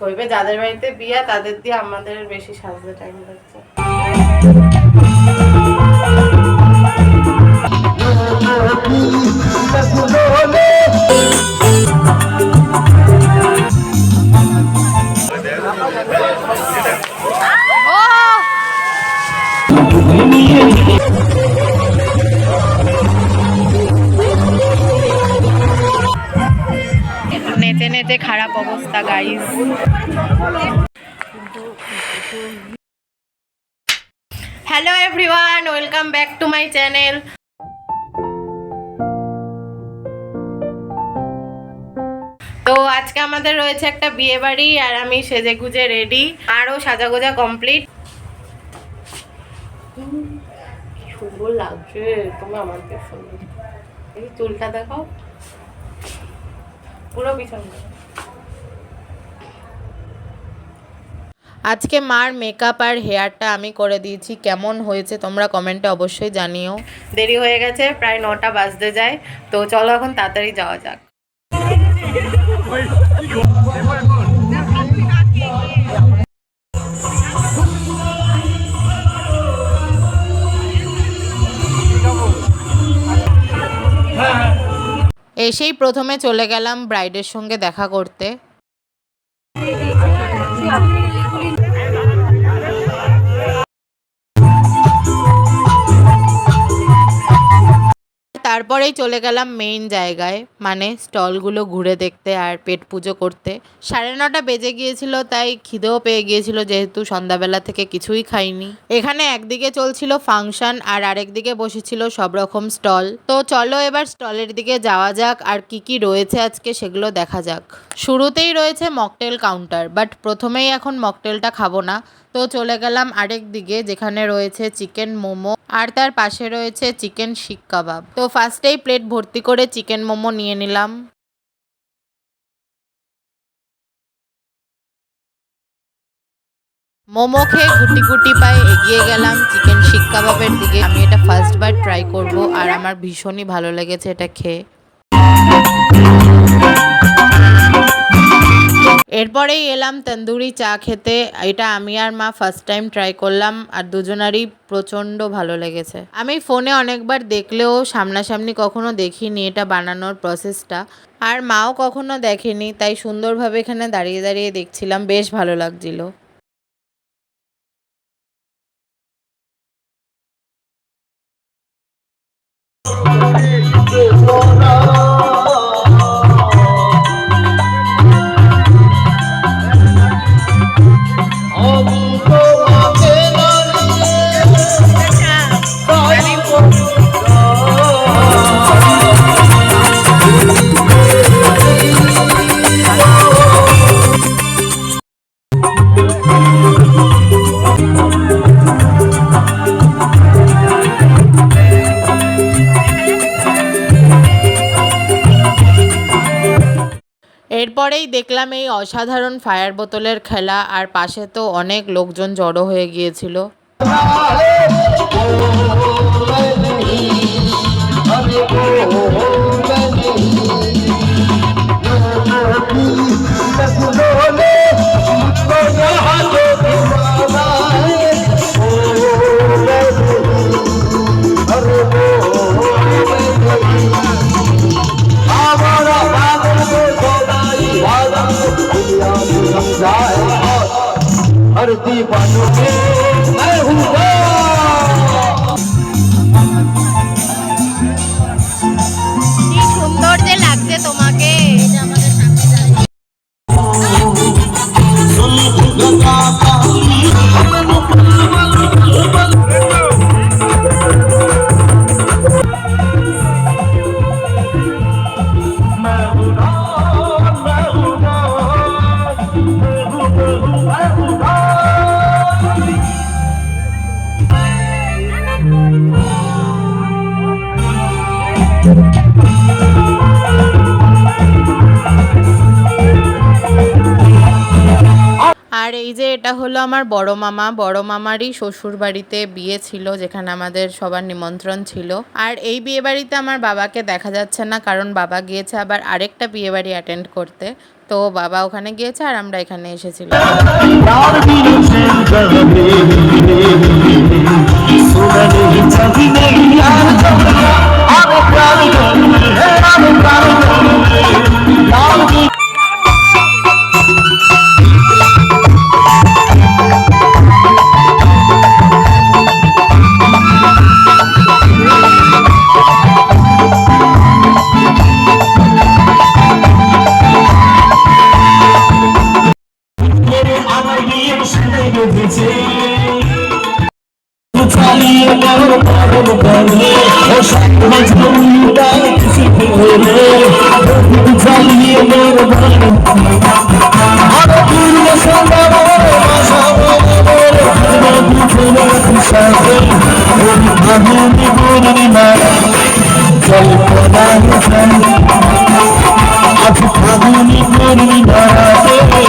কইবে যাদের বাড়িতে বিয়া তাদের দিয়ে আমাদের বেশি সাজতে টাইম লাগছে। নেচে খারাপ অবস্থা guys hello everyone welcome back to my channel তো আজকে আমাদের রয়েছে একটা বিয়ে বাড়ি, আর আমি সেজে গুজে রেডি আরও সাজাগোজা কমপ্লিট সুন্দর লাগছে তুমি আমাকে সুন্দর এই চুলটা দেখাও পুরো পিছন আজকে মার মেকআপ আর হেয়ারটা আমি করে দিয়েছি। কেমন হয়েছে তোমরা কমেন্টে অবশ্যই জানিও। দেরি হয়ে গেছে প্রায় নটা বাজতে যায়। তো চলো এখন তাড়াতাড়ি যাওয়া যাক। এসেই প্রথমে চলে গেলাম ব্রাইডের সঙ্গে দেখা করতে। তারপরেই চলে গেলাম মেইন জায়গায় মানে স্টলগুলো ঘুরে দেখতে আর পেট পুজো করতে। সাড়ে নটা বেজে গিয়েছিল, তাই খিদেও পেয়ে গিয়েছিল, যেহেতু সন্ধ্যাবেলা থেকে কিছুই খাইনি। এখানে একদিকে চলছিল ফাংশন আর আরেকদিকে বসেছিল সব রকম স্টল। তো চলো এবার স্টলের দিকে যাওয়া যাক আর কি কি রয়েছে আজকে সেগুলো দেখা যাক। শুরুতেই রয়েছে মকটেল কাউন্টার বাট প্রথমেই এখন মকটেলটা খাব না। তো চলে গেলাম আরেক দিকে যেখানে রয়েছে চিকেন মোমো আর তার পাশে রয়েছে চিকেন শিক কাবাব তো ফার্স্টেই প্লেট ভর্তি করে চিকেন মোমো নিয়ে নিলাম। মোমো খেয়ে গুটি গুটি পায়ে এগিয়ে গেলাম চিকেন শিক কাবাবের দিকে। আমি এটা ফার্স্ট বার ট্রাই করব আর আমার ভীষণই ভালো লেগেছে এটা খেয়ে। এরপরেই এলাম তন্দুরি চা খেতে। এটা আমি আর মা ফার্স্ট টাইম ট্রাই করলাম আর দুজনারই প্রচণ্ড ভালো লেগেছে। আমি ফোনে অনেকবার দেখলেও সামনাসামনি কখনো দেখিনি এটা বানানোর প্রসেসটা আর মাও কখনো দেখেনি, তাই সুন্দরভাবে এখানে দাঁড়িয়ে দাঁড়িয়ে দেখছিলাম, বেশ ভালো লাগছিল। এরপরেই দেখলাম এই অসাধারণ ফায়ার বোতলের খেলা আর পাশে তো অনেক লোকজন জড়ো হয়ে গিয়েছিল हर এই যে এটা হলো আমার বড় মামা। বড় মামারই শ্বশুর বাড়িতে বিয়ে ছিল, যেখানে আমাদের সবার নিমন্ত্রণ ছিল। আর এই বিয়ে বাড়িতে আমার বাবাকে দেখা যাচ্ছে না, কারণ বাবা গিয়েছে আবার আরেকটা বিয়ে বাড়ি অ্যাটেন্ড করতে। তো বাবা ওখানে গিয়েছে আর আমরা এখানে এসেছিলাম। আমার বিয়ে শুনে গেছে চালিয়ে বড় পাগল করে ও স্বপ্ন ঝুমটায় খুশি করে চালিয়ে বড় পাগল আর পূর্ব সন্ধ্যা মারা কল্পনা আজ ফাগুনি করবি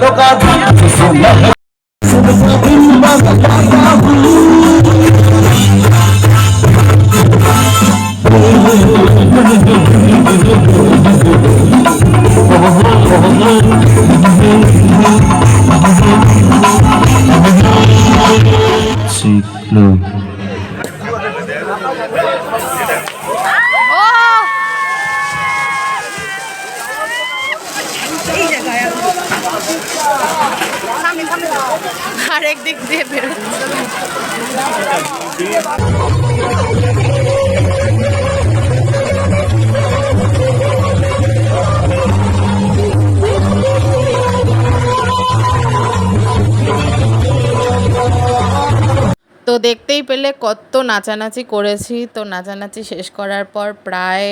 Tokar. আরেক দিক দিয়ে বেরোচ্ছে। তো দেখতেই পেলে কত নাচানাচি করেছি। তো নাচানাচি শেষ করার পর প্রায়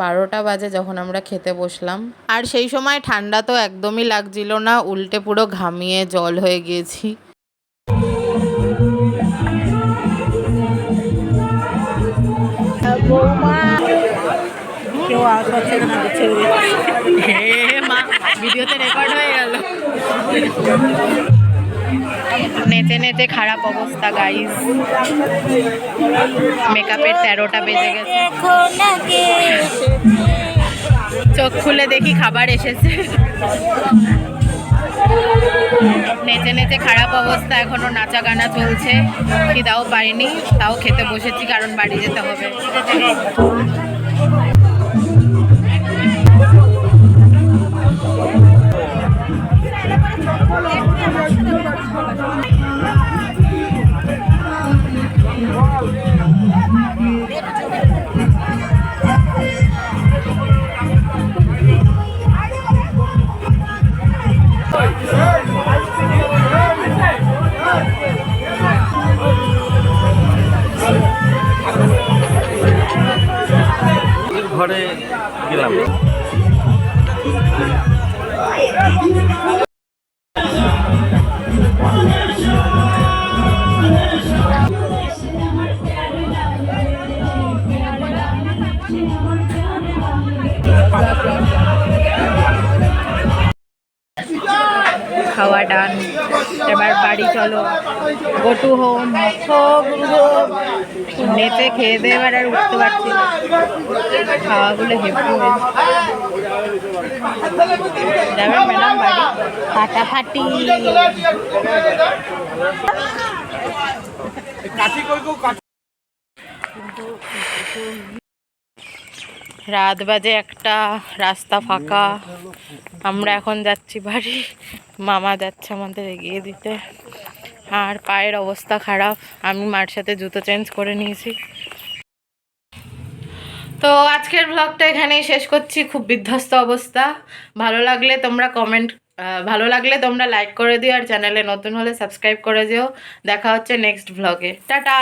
বারোটা বাজে যখন আমরা খেতে বসলাম। আর সেই সময় ঠান্ডা তো একদমই লাগছিল না, উল্টে পুরো ঘামিয়ে জল হয়ে গিয়েছি। ভিডিওতে রেকর্ড হয়ে গেল। নেচে নেচে খারাপ অবস্থা গাইস মেকআপের তেরোটা বেজে গেছে। চোখ খুলে দেখি খাবার এসেছে। নেচে নেচে খারাপ অবস্থা, এখনও নাচা গানা চলছে। খিদাও পাইনি, তাও খেতে বসেছি, কারণ বাড়ি যেতে হবে। ঘরে গেলাম। খাওয়া ডান। এবার বাড়ি চলো। Go to home. নেচে খেয়ে দিয়ে এবার আর উঠতে পারছি খাওয়াগুলো হয়েছে। যাবেন ম্যাডাম বাড়ি। ফাটাফাটি। রাত বাজে একটা, রাস্তা ফাঁকা। আমরা এখন যাচ্ছি বাড়ি। মামা যাচ্ছে আমাদের এগিয়ে দিতে। আর পায়ের অবস্থা খারাপ। আমি মার সাথে জুতো চেঞ্জ করে নিয়েছি। তো আজকের ব্লগটা এখানেই শেষ করছি। খুব বিধ্বস্ত অবস্থা। ভালো লাগলে তোমরা কমেন্ট ভালো লাগলে তোমরা লাইক করে দিও আর চ্যানেলে নতুন হলে সাবস্ক্রাইব করে দিও। দেখা হচ্ছে নেক্সট ব্লগে টাটা!